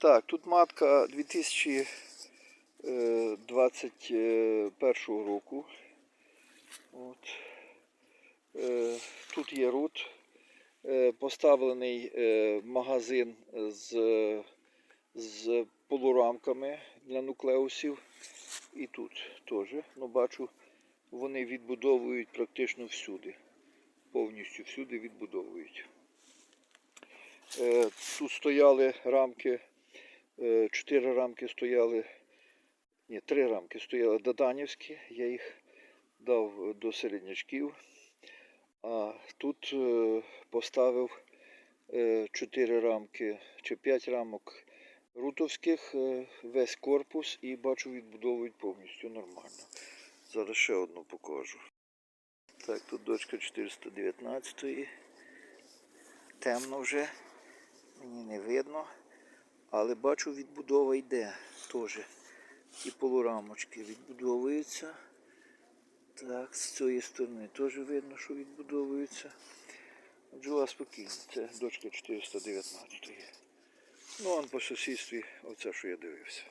Так, тут матка 2021 року. От. Е, Тут є рут. Е, Поставлений е, магазин з, з полурамками для нуклеусів. І тут теж. Ну, бачу, вони відбудовують практично всюди. Повністю всюди відбудовують. Е, Тут стояли рамки, е, чотири рамки стояли, ні, три рамки стояли Даданівські, я їх дав до середнячків. А тут е, поставив е, чотири рамки чи п'ять рамок рутовських, е, весь корпус і бачу відбудовують повністю нормально. Зараз ще одну покажу. Так, тут дочка 419 темно вже, мені не видно, але бачу відбудова йде теж. Ті полурамочки відбудовуються. Так, з цієї сторони теж видно, що відбудовуються. Бджола спокійна, це дочка 419. Ну, он по сусідстві, оце, що я дивився.